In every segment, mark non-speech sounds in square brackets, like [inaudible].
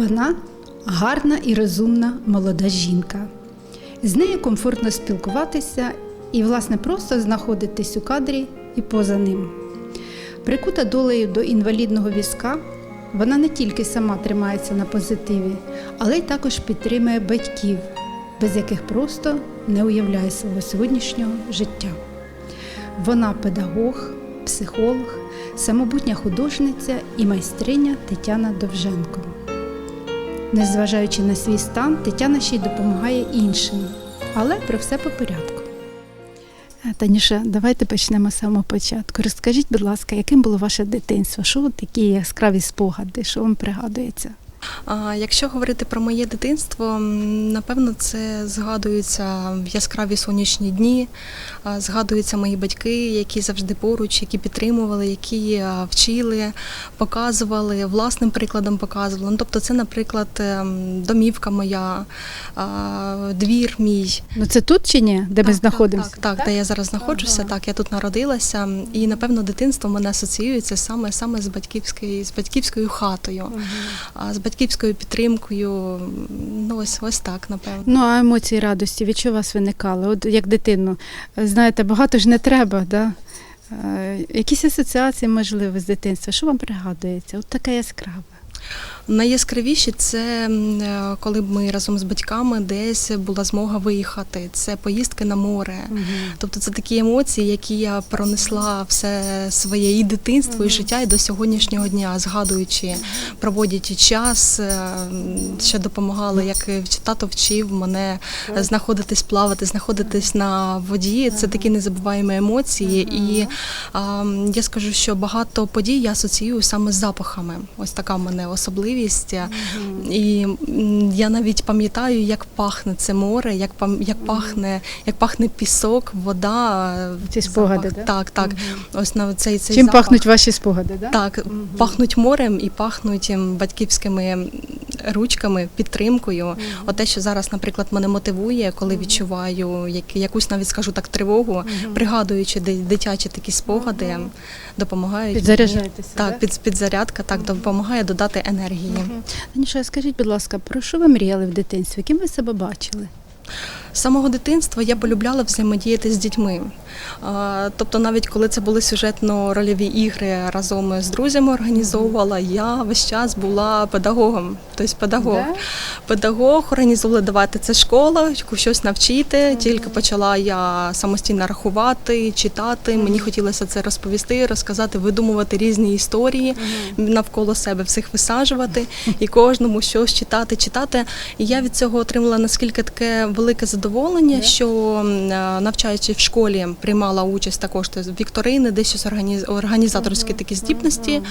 Вона гарна і розумна молода жінка. З нею комфортно спілкуватися і, власне, просто знаходитись у кадрі і поза ним. Прикута долею до інвалідного візка, вона не тільки сама тримається на позитиві, але й також підтримує батьків, без яких просто не уявляє свого сьогоднішнього життя. Вона педагог, психолог, самобутня художниця і майстриня Тетяна Довженко. Незважаючи на свій стан, Тетяна ще й допомагає іншим, але про все по порядку. Е, Таніша, давайте почнемо з самого початку. Розкажіть, будь ласка, яким було ваше дитинство? Що такі яскраві спогади, що вам пригадується? Якщо говорити про моє дитинство, напевно, це згадуються яскраві сонячні дні, згадуються мої батьки, які завжди поруч, які підтримували, які вчили, показували, власним прикладом показували. Ну, тобто, це, наприклад, ем, домівка моя, двір мій. Ну це тут чи ні, де ми Так, знаходимося? Так, так, де я зараз знаходжуся, Ага. так, я тут народилася. І напевно дитинство в мене асоціюється саме саме з батьківською, з батьківською хатою, а, з батьківською підтримкою. Ну ось ось так, напевно. Ну а емоції радості від чого вас виникали? От як дитину, знаєте, багато ж не треба, да? Е, Якісь асоціації, можливо, з дитинства. Що вам пригадується? От таке яскраве. Найяскравіші це е, коли ми разом з батьками десь була змога виїхати. Це поїздки на море. Тобто це такі емоції, які я пронесла все своє і дитинство, і життя, і до сьогоднішнього дня, згадуючи, проводячи час, е, що допомагали, як тато вчив мене знаходитись, плавати, знаходитись на воді. Це такі незабуваємі емоції. І а, я скажу, що багато подій я асоціюю саме з запахами. Ось така в мене особливість. І я навіть пам'ятаю, як пахне це море, як пам- як пахне, як пахне пісок, вода. Ці запах. спогади, да? Так, так. Ось на цей цей Чим запах. пахнуть ваші спогади? Да? Так, пахнуть морем і пахнуть ем, батьківськими ручками, підтримкою. От те, що зараз, наприклад, мене мотивує, коли відчуваю як, якусь навіть скажу так тривогу, пригадуючи ди- дитячі такі спогади, допомагають. мені. Підзаряджаєтеся, Так, да? під, підзарядка так допомагає додати енергії. Таніша, скажіть, будь ласка, про що ви мріяли в дитинстві? Ким ви себе бачили? З самого дитинства я полюбляла взаємодіяти з дітьми. А, Тобто, навіть коли це були сюжетно-рольові ігри разом з друзями організовувала, я весь час була педагогом. Тобто педагог. Да? Педагог організовували давати це школа, щось навчити. Тільки почала я самостійно рахувати, читати. Мені хотілося це розповісти, розказати, видумувати різні історії навколо себе, всіх висаджувати і кожному щось читати, читати. І я від цього отримала наскільки таке велике задоволення, Да. що е, навчаючи в школі, приймала участь також в вікторини, десь організаторські такі здібності,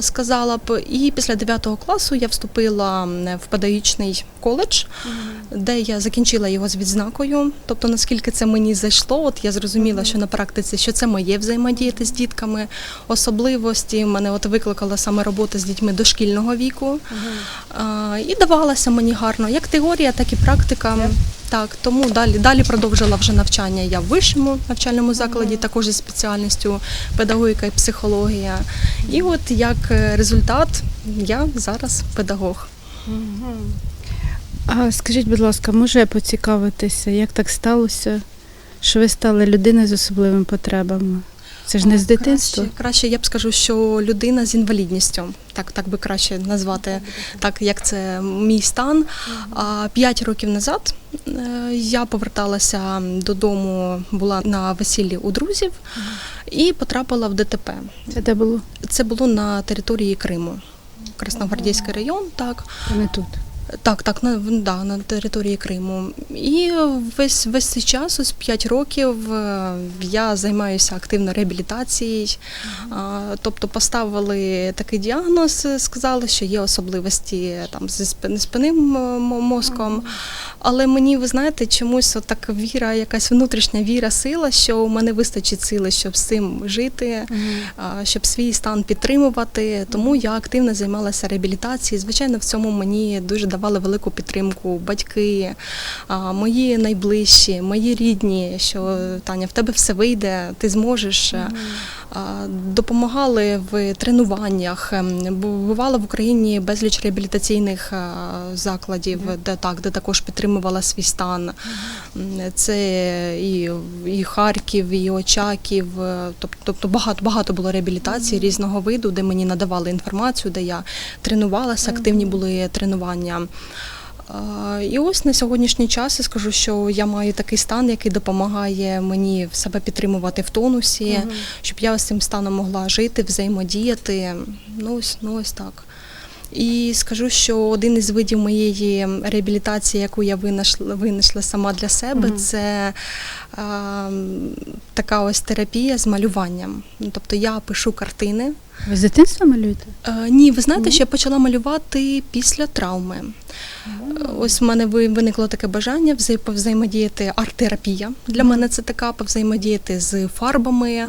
сказала б. І після 9 класу я вступила в педагогічний коледж, де я закінчила його з відзнакою. Тобто, наскільки це мені зайшло, от я зрозуміла, що на практиці що це моє взаємодіяти з дітками, особливості мене от викликала саме робота з дітьми дошкільного віку. І давалася мені гарно як теорія, так і практика. Так, тому далі далі продовжила вже навчання я в вищому навчальному закладі, також зі спеціальністю педагогіка і психологія. І от як е, результат, я зараз педагог. А скажіть, будь ласка, може поцікавитися, як так сталося, що ви стали людиною з особливими потребами? Це ж не з дитинства? Краще, краще я б скажу, що людина з інвалідністю, так, так би краще назвати, так як це мій стан. П'ять років назад е, я поверталася додому, була на весіллі у друзів і потрапила в ДТП. Це де було? Це було на території Криму. Красногвардійський район, так. Не тут. Так, так, на, да, на території Криму. І весь, весь цей час, ось 5 років, е, я займаюся активно реабілітацією. А, Тобто поставили такий діагноз, сказали, що є особливості там, зі спинним е, мозком. Але мені, ви знаєте, чомусь так віра, якась внутрішня віра, сила, що у мене вистачить сили, щоб з цим жити, а, щоб свій стан підтримувати. Тому я активно займалася реабілітацією. Звичайно, в цьому мені дуже давали велику підтримку батьки, мої найближчі, мої рідні, що Таня, в тебе все вийде, ти зможеш. Допомагали в тренуваннях. ем, Бувала в Україні безліч реабілітаційних а, закладів, де так, де також підтримувала свій стан. Це і, і Харків, і Очаків. е, Тобто багато багато було реабілітації різного виду, де мені надавали інформацію, де я тренувалася, активні були тренування. І ось на сьогоднішній час я скажу, що я маю такий стан, який допомагає мені себе підтримувати в тонусі, щоб я з цим станом могла жити, взаємодіяти. Ну ось, ну ось так. І скажу, що один із видів моєї реабілітації, яку я винайшла, винайшла сама для себе, Мгм. це е, така ось терапія з малюванням. Ну, Тобто я пишу картини. Ви з дитинства малюєте? Е, ні, ви знаєте, Ні? що я почала малювати після травми. Е, Ось в мене ви- виникло таке бажання вза- повзаємодіяти арт-терапія. Для мене це така повзаємодіяти з фарбами.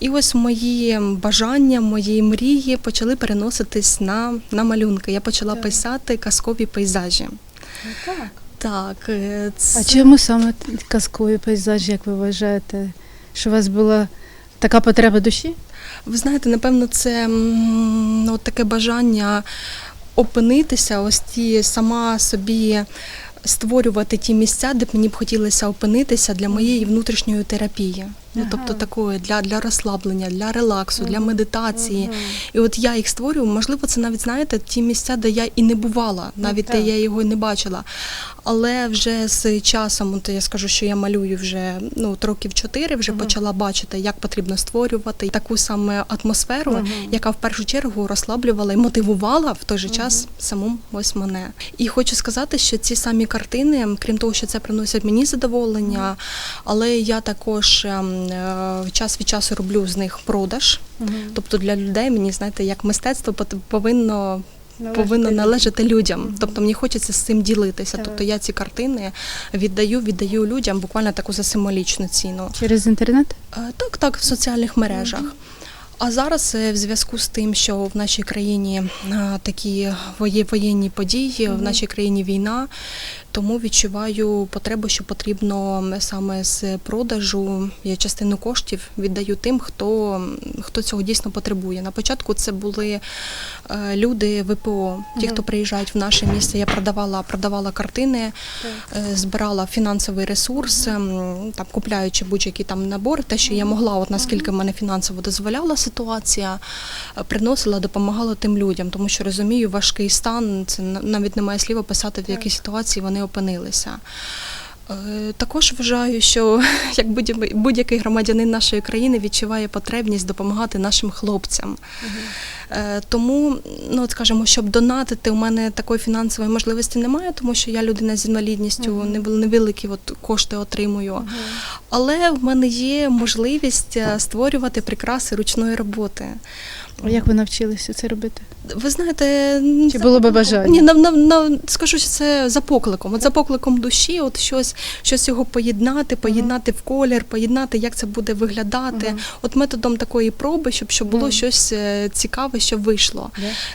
І ось мої бажання, мої мрії почали переноситись на, на малюнки. Я почала Так. писати казкові пейзажі. Так. Так, е, це... А чому саме казкові пейзажі, як ви вважаєте, що у вас була така потреба душі? Ви знаєте, напевно, це от таке бажання опинитися, ось ті сама собі створювати ті місця, де б мені б хотілося опинитися для моєї внутрішньої терапії. Ну, тобто такої для, для розслаблення, для релаксу, для медитації. І от я їх створюю, можливо, це навіть знаєте, ті місця, де я і не бувала, Ну, навіть де я його і не бачила. Але вже з часом, от я скажу, що я малюю вже ну, от років чотири, вже почала бачити, як потрібно створювати таку саме атмосферу, яка в першу чергу розслаблювала і мотивувала в той же час саму ось мене. І хочу сказати, що ці самі картини, крім того, що це приносить мені задоволення, але я також ем, е, час від часу роблю з них продаж. Тобто для людей мені знаєте, як мистецтво повинно. Належати Повинно належати людям, Мгм. тобто мені хочеться з цим ділитися. Так. Тобто я ці картини віддаю, віддаю людям буквально таку за символічну ціну. Через інтернет? Е, Так, так, в соціальних мережах. А зараз е, в зв'язку з тим, що в нашій країні такі воєнні події, в нашій країні війна, тому відчуваю потребу, що потрібно саме з продажу. Я частину коштів віддаю тим, хто, хто цього дійсно потребує. На початку це були е, люди ВПО, ті, хто приїжджають в наше місце. Я продавала, продавала картини е, збирала фінансовий ресурс, ем, там купляючи будь-який там набор, те, що я могла, от наскільки мене фінансово дозволяла ситуація, е, приносила, допомагала тим людям, тому що розумію, важкий стан, це навіть немає слів описати, в якій ситуації вони опинилися. Е, Також вважаю, що [laughs] як будь- будь-який громадянин нашої країни відчуває потребність допомагати нашим хлопцям. Е, Тому, ну от скажімо, щоб донатити, у мене такої фінансової можливості немає, тому що я людина з інвалідністю, невел- невеликі от кошти отримую. Але в мене є можливість е, створювати прикраси ручної роботи. А як ви навчилися це робити? Ви знаєте, Чи було би бажання? Ні, на, на, на, скажу, що це за покликом. От за покликом душі, от щось, щось його поєднати, поєднати в колір, поєднати, як це буде виглядати. Мгм. От методом такої проби, щоб, щоб було Мгм. щось е, цікаве, що вийшло.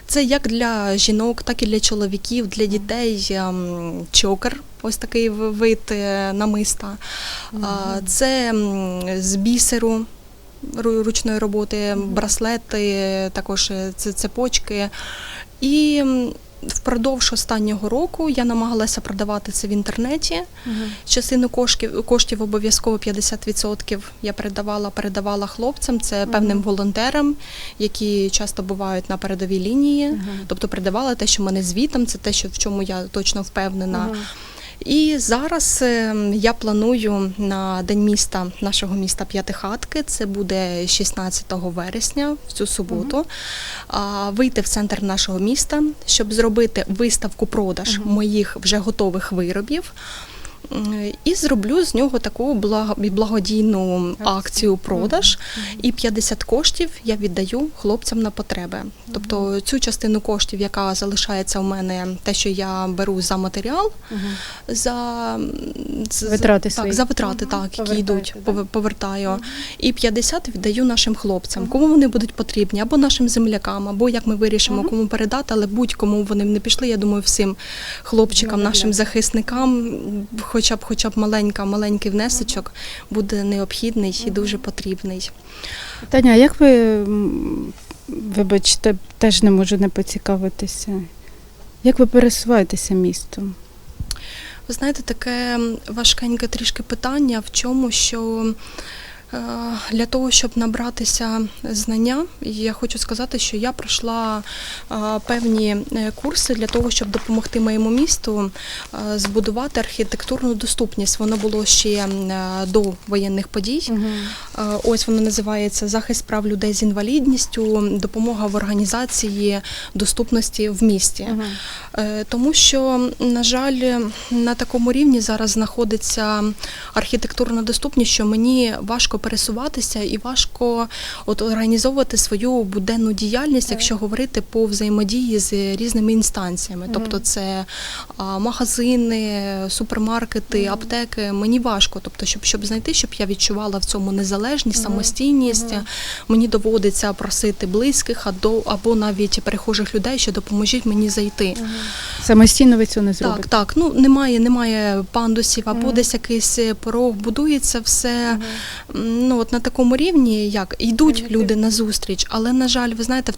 Це як для жінок, так і для чоловіків, для дітей ем, чокер. Ось такий вид е, намиста. А, Це з бісеру ру- ручної роботи, браслети, також е, це цепочки. І впродовж останнього року я намагалася продавати це в інтернеті. Частину коштів, коштів обов'язково 50% я передавала, передавала хлопцям, це певним волонтерам, які часто бувають на передовій лінії. Мгм. Тобто передавала те, що мене звітом, це те, що в чому я точно впевнена. Ага. І зараз е, я планую на день міста нашого міста П'ятихатки. Це буде 16 вересня, в цю суботу. Угу. Вийти в центр нашого міста, щоб зробити виставку продаж угу. моїх вже готових виробів. М, І зроблю з нього таку благодійну акцію продаж. І 50 коштів я віддаю хлопцям на потреби. Тобто цю частину коштів, яка залишається у мене, те, що я беру за матеріал, за Витрати так, за витрати, так, які йдуть, да? повертаю. І 50 віддаю нашим хлопцям, кому вони будуть потрібні, або нашим землякам, або як ми вирішимо, кому передати, але будь-кому вони не пішли. Я думаю, всім хлопчикам, нашим захисникам, хоча б хоча б маленька, маленький внесочок буде необхідний і дуже потрібний. Таня, а як ви, вибачте, теж не можу не поцікавитися. Як ви пересуваєтеся містом? Ви знаєте, таке важкеньке трішки питання в чому, що для того, щоб набратися знання, я хочу сказати, що я пройшла е, певні е, курси для того, щоб допомогти моєму місту е, збудувати архітектурну доступність. Воно було ще е, до воєнних подій. Е, Ось воно називається захист прав людей з інвалідністю, допомога в організації доступності в місті. Е, Тому що, на жаль, на такому рівні зараз знаходиться архітектурна доступність, що мені важко пересуватися і важко от організовувати свою буденну діяльність, якщо говорити по взаємодії з різними інстанціями. Тобто це а, магазини, супермаркети, аптеки. Мені важко. Тобто, щоб, щоб знайти, щоб я відчувала в цьому незалежність, самостійність. Мені доводиться просити близьких або навіть перехожих людей, що допоможіть мені зайти. Самостійно ви цього не зробите? Так, так. Ну немає, немає пандусів, або десь якийсь порог, будується все. Ну от на такому рівні, як йдуть люди на зустріч, але на жаль, ви знаєте,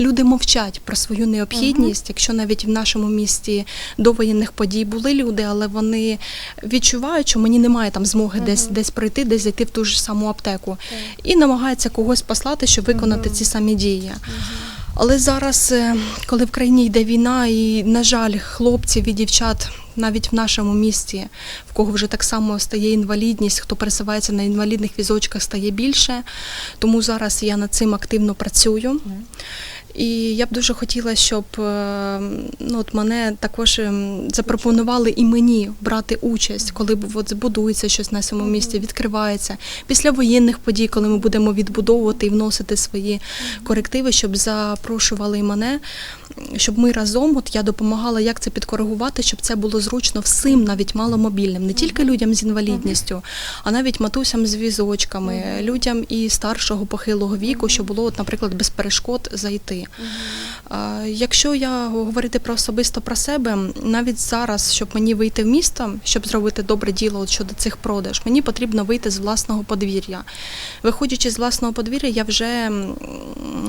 люди мовчать про свою необхідність. Якщо навіть в нашому місті до воєнних подій були люди, але вони відчувають, що мені немає там змоги десь десь прийти, десь зайти в ту ж саму аптеку, і намагаються когось послати, щоб виконати ці самі дії. Але зараз, е, коли в країні йде війна, і, на жаль, хлопців і дівчат навіть в нашому місті, в кого вже так само стає інвалідність, хто пересувається на інвалідних візочках, стає більше. Тому зараз я над цим активно працюю. І я б дуже хотіла, щоб е, ну, от мене також ем, запропонували і мені брати участь, коли б от збудується щось на цьому місці, відкривається. Після воєнних подій, коли ми будемо відбудовувати і вносити свої корективи, щоб запрошували мене, щоб ми разом, от я допомагала, як це підкоригувати, щоб це було зручно всім, навіть маломобільним, не тільки людям з інвалідністю, а навіть матусям з візочками, людям і старшого похилого віку, щоб було, от, наприклад, без перешкод зайти. Якщо я говорити про особисто про себе, навіть зараз, щоб мені вийти в місто, щоб зробити добре діло щодо цих продаж, мені потрібно вийти з власного подвір'я. Виходячи з власного подвір'я, я вже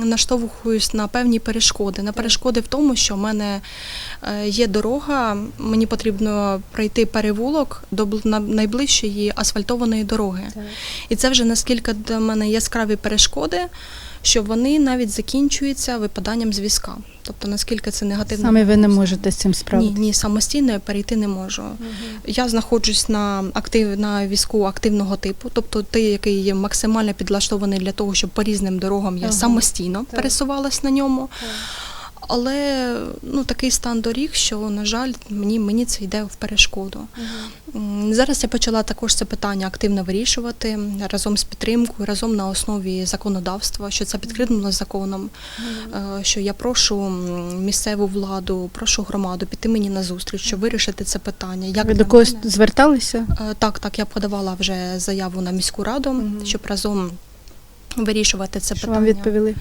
наштовхуюсь на певні перешкоди. На перешкоди в тому, що в мене е, є дорога, мені потрібно пройти перевулок до на- найближчої асфальтованої дороги. І це вже наскільки до мене яскраві перешкоди, що вони навіть закінчуються випаданням з візка. Тобто наскільки це негативно. Саме ви не можете з цим Ні, справитися? ні, самостійно я перейти не можу. Я знаходжусь на актив на візку активного типу, тобто той, який є максимально підлаштований для того, щоб по різним дорогам я угу. самостійно пересувалась на ньому. Але ну такий стан доріг, що на жаль, мені мені це йде в перешкоду. М, Зараз я почала також це питання активно вирішувати разом з підтримкою, разом на основі законодавства, що це підкріплено законом. е, Що я прошу місцеву владу, прошу громаду піти мені на зустріч, щоб вирішити це питання. Як Ви до когось мене- зверталися? Е, Так, так, я подавала вже заяву на міську раду, щоб разом вирішувати це Що питання. вам відповіли?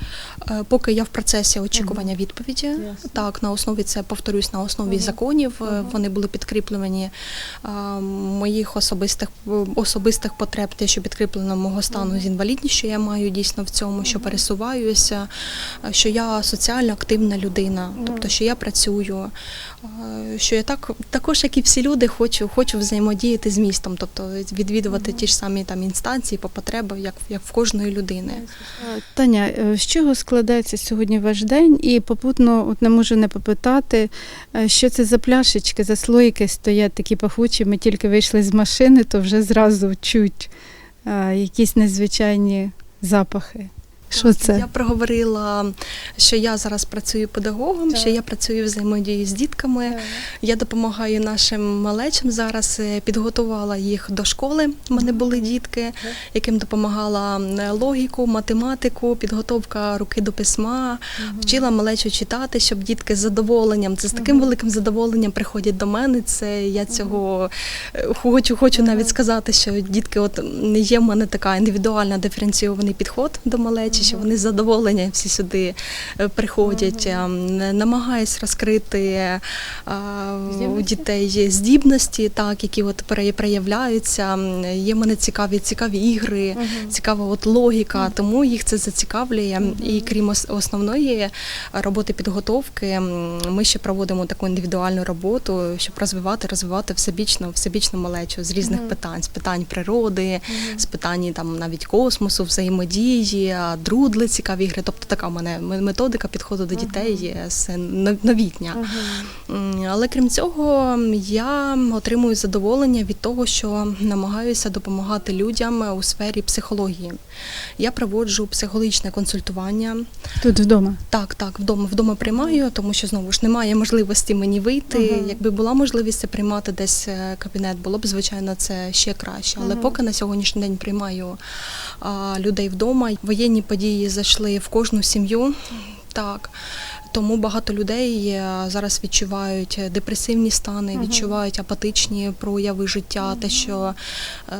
Е, Поки я в процесі очікування відповіді, Ясно. так на основі це повторюсь на основі законів. е, Вони були підкріплені е, моїх особистих особистих потреб, те, що підкріплено мого стану з інвалідністю, що я маю дійсно в цьому, що пересуваюся, е, що я соціально активна людина, тобто що я працюю, що я так також, як і всі люди, хочу, хочу взаємодіяти з містом, тобто відвідувати ті ж самі там інстанції по потребах, як, як в кожної людини. Таня, е, з чого складається сьогодні ваш день? І попутно от не можу не попитати, е, що це за пляшечки, за слоїки стоять такі пахучі. Ми тільки вийшли з машини, то вже зразу чуть е, якісь незвичайні запахи. Що це? Я проговорила, що я зараз працюю педагогом, що я працюю взаємодії з дітками. Я допомагаю нашим малечам зараз. е, Підготувала їх до школи. У мене були дітки, яким допомагала логіку, математику, підготовка руки до письма, вчила малечу читати, щоб дітки з задоволенням. Це з таким великим задоволенням приходять до мене. Це я цього е, хочу, хочу навіть сказати, що дітки, от м, є в мене така індивідуальна диференційований підход до малечі, що вони з задоволенням всі сюди е, приходять. Ем, Намагаюсь розкрити е, у дітей здібності, так які от проявляються. Є в мене цікаві, цікаві ігри, цікава от логіка, тому їх це зацікавлює. І крім основної роботи підготовки, ми ще проводимо таку індивідуальну роботу, щоб розвивати, розвивати всебічно, всебічну малечу з різних питань, з питань природи, з питань там навіть космосу, взаємодії, а, друдли, цікаві ігри. Тобто така в мене методика підходу до дітей є новітня. Але крім цього, я отримую задоволення від того, що намагаюся допомагати людям у сфері психології. Я проводжу психологічне консультування. Тут вдома. Так, так, вдома вдома приймаю, тому що знову ж немає можливості мені вийти. Якби була можливість це приймати десь е, кабінет, було б звичайно це ще краще. Але поки на сьогоднішній день приймаю людей вдома. Воєнні події зайшли в кожну сім'ю. Так. Тому багато людей е, зараз відчувають депресивні стани, відчувають апатичні прояви життя, те, що е,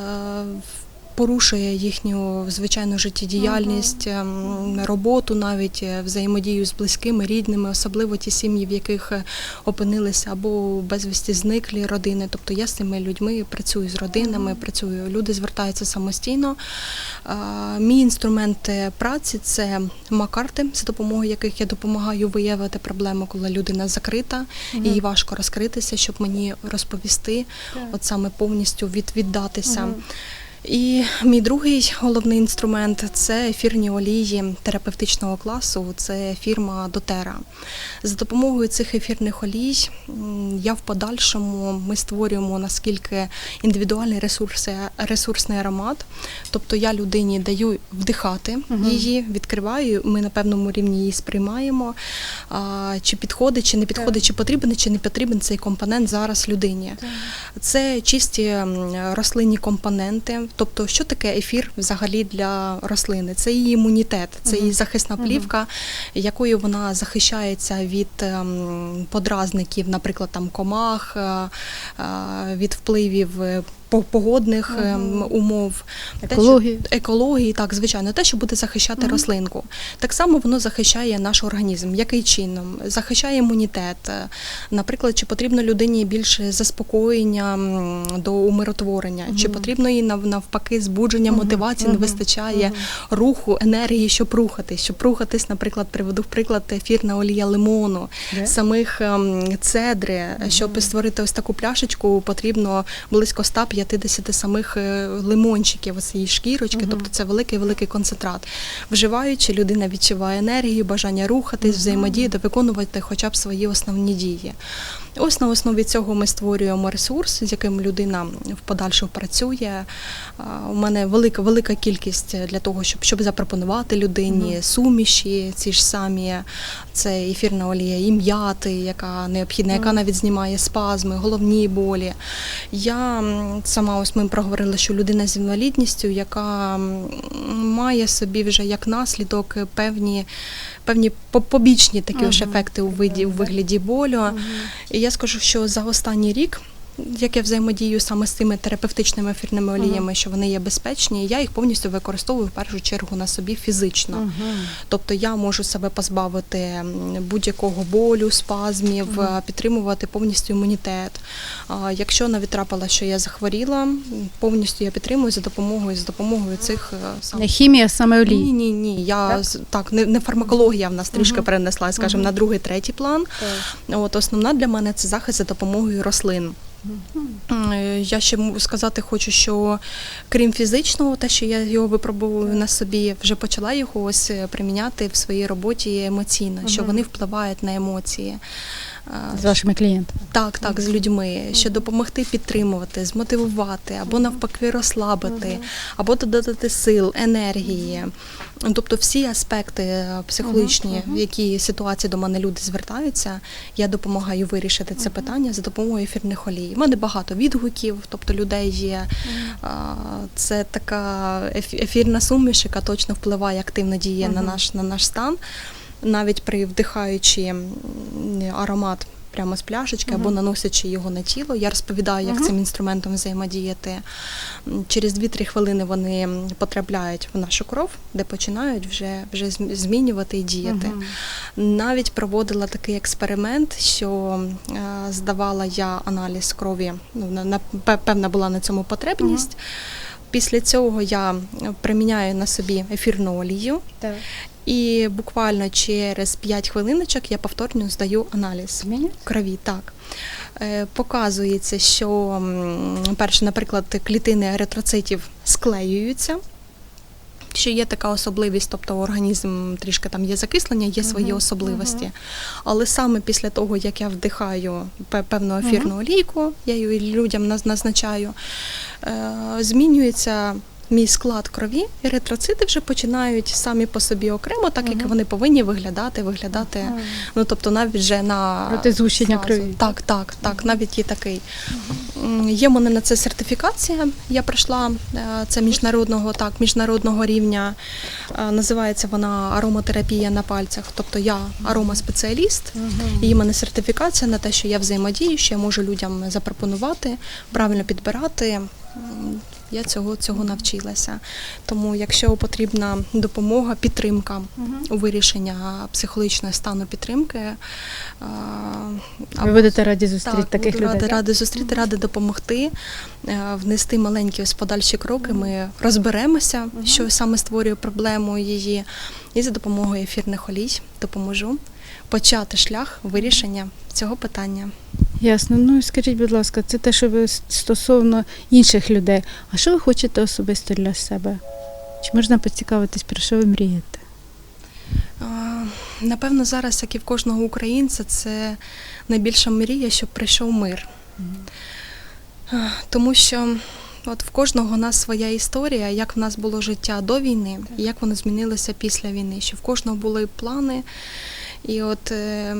порушує їхню звичайну життєдіяльність, ем, роботу, навіть е, взаємодію з близькими, рідними, особливо ті сім'ї, в яких е, опинилися або безвісті зниклі родини. Тобто я з цими людьми працюю з родинами, працюю. Люди звертаються самостійно. Мій інструмент е, праці це макарти, за допомогою яких я допомагаю виявити проблему, коли людина закрита, і їй важко розкритися, щоб мені розповісти, от саме повністю від, віддатися. І мій другий головний інструмент це ефірні олії терапевтичного класу. Це фірма Дотера. За допомогою цих ефірних олій я в подальшому ми створюємо наскільки індивідуальний ресурс, ресурсний аромат. Тобто я людині даю вдихати її, відкриваю. Ми на певному рівні її сприймаємо. Чи підходить, чи не підходить, чи потрібен, чи не потрібен цей компонент зараз людині. Це чисті рослинні компоненти. Тобто, що таке ефір взагалі для рослини? Це її імунітет, це її захисна плівка, якою вона захищається від ем, подразників, наприклад, там комах, е, е, від впливів. По- Погодних ем, умов, Те, що- Екології. екології, так звичайно, те, що буде захищати рослинку. Так само воно захищає наш організм. Який чином? Захищає імунітет. Наприклад, чи потрібно людині більше заспокоєння до умиротворення, чи потрібно їй навпаки збудження, мотивації, не вистачає руху, енергії, щоб рухатись, щоб рухатись, наприклад, приведу в приклад ефірна олія лимону, Да. самих ем, цедри. Щоб створити ось таку пляшечку, потрібно близько 150 самих е, лимончиків, її шкірочки, тобто це великий великий концентрат. Вживаючи, людина відчуває енергію, бажання рухатись, взаємодіяти, виконувати хоча б свої основні дії. Ось на основі цього ми створюємо ресурс, з яким людина в подальшому працює. У мене велика велика кількість для того, щоб, щоб запропонувати людині суміші, ці ж самі це ефірна олія і м'яти, яка необхідна, яка навіть знімає спазми, головні болі. Я сама ось ми проговорили, що людина з інвалідністю, яка має собі вже як наслідок певні, певні побічні такі ж ефекти у виді у вигляді болю. І я скажу, що за останній рік. Як я взаємодію саме з цими терапевтичними ефірними оліями, що вони є безпечні, я їх повністю використовую в першу чергу на собі фізично. Тобто я можу себе позбавити будь-якого болю, спазмів, е, підтримувати повністю імунітет. А Якщо навіть трапила, що я захворіла, повністю я підтримую за допомогою за допомогою цих е, саме Не хімія, саме ні, олії. ні, ні. Я з- так, не, не фармакологія в нас трішки перенесла, скажімо, на другий, третій план. От основна для мене це захист за допомогою рослин. Е, Я ще сказати хочу, що крім фізичного, те, що я його випробовую на собі, вже почала його ось е, приміняти в своїй роботі емоційно, що вони впливають на емоції. Е, З вашими клієнтами. так, так, з людьми, що допомогти підтримувати, змотивувати, або навпаки розслабити, або додати сил, енергії. Тобто всі аспекти е, психологічні, в які ситуації до мене люди звертаються, я допомагаю вирішити це питання за допомогою ефірних олій. У мене багато відгуків, тобто людей є. Це така еф- ефірна суміш, яка точно впливає, активно діє на наш на наш стан, навіть при вдихаючи аромат прямо з пляшечки або наносячи його на тіло. Я розповідаю, як цим інструментом взаємодіяти. Через 2-3 хвилини вони потрапляють в нашу кров, де починають вже, вже змінювати і діяти. Навіть проводила такий експеримент, що е, здавала я аналіз крові. Ну, на, на, пе- певна була на цьому потребність. Після цього я приміняю на собі ефірну олію, Так. і буквально через 5 хвилиночок я повторно здаю аналіз крові. Так. Е, Показується, що перше, наприклад, клітини еритроцитів склеюються. Що є така особливість, тобто організм трішки там є закислення, є свої особливості. Але саме після того, як я вдихаю певну ефірну олійку, я її людям назначаю, е, змінюється мій склад крові, еритроцити вже починають самі по собі окремо, так як вони повинні виглядати, виглядати. Ну тобто навіть вже на Проти згущення крові. Так, так, так, навіть є такий. Є в мене на це сертифікація. Я пройшла е, це міжнародного, так, міжнародного рівня. Е, Називається вона ароматерапія на пальцях. Тобто я аромаспеціаліст, і в мене сертифікація на те, що я взаємодію, що я можу людям запропонувати, правильно підбирати. М, Я цього, цього навчилася. Тому, якщо потрібна допомога, підтримка у вирішенні психологічного стану підтримки, е, Ви будете раді зустріти так, таких буду людей. Ради, так? ради зустріти, ради допомогти, е, внести маленькі ось подальші кроки. Ми розберемося, що саме створює проблему її, і за допомогою ефірних олій допоможу почати шлях вирішення цього питання. Ясно. Ну і скажіть, будь ласка, це те, що ви стосовно інших людей. А що ви хочете особисто для себе? Чи можна поцікавитись, про що ви мрієте? Напевно, зараз, як і в кожного українця, це найбільша мрія, щоб прийшов мир. Тому що от в кожного у нас своя історія, як в нас було життя до війни, і як воно змінилося після війни. Що в кожного були плани, і от е,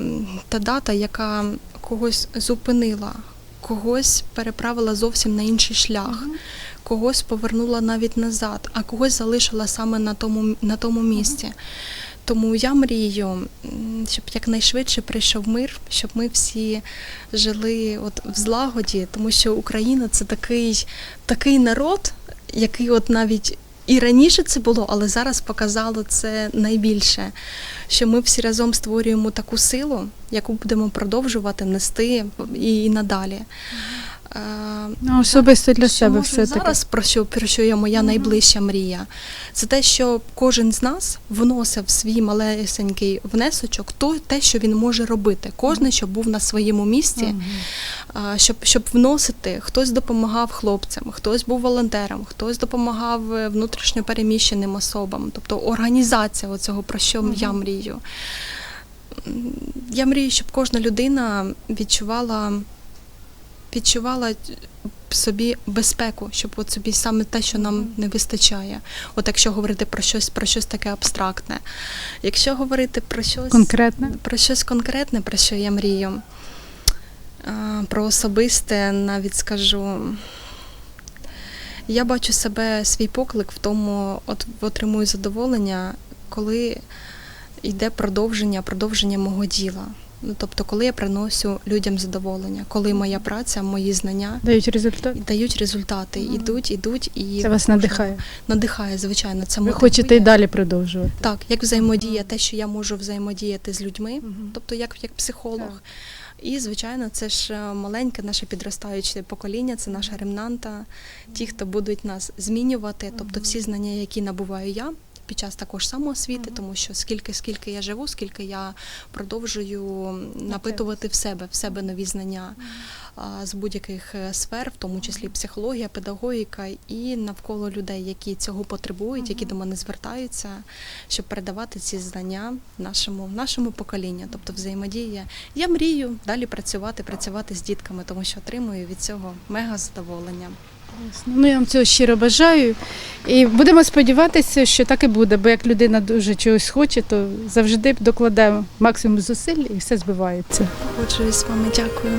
та дата, яка когось зупинила, когось переправила зовсім на інший шлях, когось повернула навіть назад, а когось залишила саме на тому, на тому місці. Тому я мрію, щоб якнайшвидше прийшов мир, щоб ми всі жили от в злагоді, тому що Україна це такий, такий народ, який от навіть і раніше це було, але зараз показало це найбільше, що ми всі разом створюємо таку силу, яку будемо продовжувати нести і, надалі. Е, Ну, особисто для що себе все таки. зараз про що про що є моя найближча мрія. Це те, що кожен з нас вносив свій малесенький внесочок, то те, що він може робити. Кожен, щоб був на своєму місці, щоб, щоб вносити, хтось допомагав хлопцям, хтось був волонтером, хтось допомагав е, внутрішньо переміщеним особам. Тобто організація оцього, про що я мрію. Я мрію, щоб кожна людина відчувала, відчувала собі безпеку, щоб от собі саме те, що нам не вистачає. От якщо говорити про щось, про щось таке абстрактне. Якщо говорити про щось Конкретне? про щось конкретне, про що я мрію, про особисте, навіть скажу. Я бачу себе свій поклик в тому, от отримую задоволення, коли йде продовження, продовження мого діла. Ну, тобто, коли я приносю людям задоволення, коли моя праця, мої знання Дають результат? дають результати, ідуть, ідуть і Це вас надихає. надихає, звичайно. Це Ви мотивує. хочете і далі продовжувати. Так, як взаємодія, те, що я можу взаємодіяти з людьми, тобто як, як психолог. Так. І, звичайно, це ж е, маленьке наше підростаюче покоління, це наша ремнанта, ті, хто будуть нас змінювати, тобто всі знання, які набуваю я. Під час також самоосвіти, тому що скільки скільки я живу, скільки я продовжую напитувати в себе, в себе нові знання. з будь-яких е, сфер, в тому числі психологія, педагогіка, і навколо людей, які цього потребують, які до мене звертаються, щоб передавати ці знання нашому, нашому поколінню, тобто взаємодія. Я мрію далі працювати, працювати з дітками, тому що отримую від цього мега задоволення. Ну, я вам цього щиро бажаю. І будемо сподіватися, що так і буде, бо як людина дуже чогось хоче, то завжди докладаємо максимум зусиль і все збивається. Погоджуюсь з вами, дякую.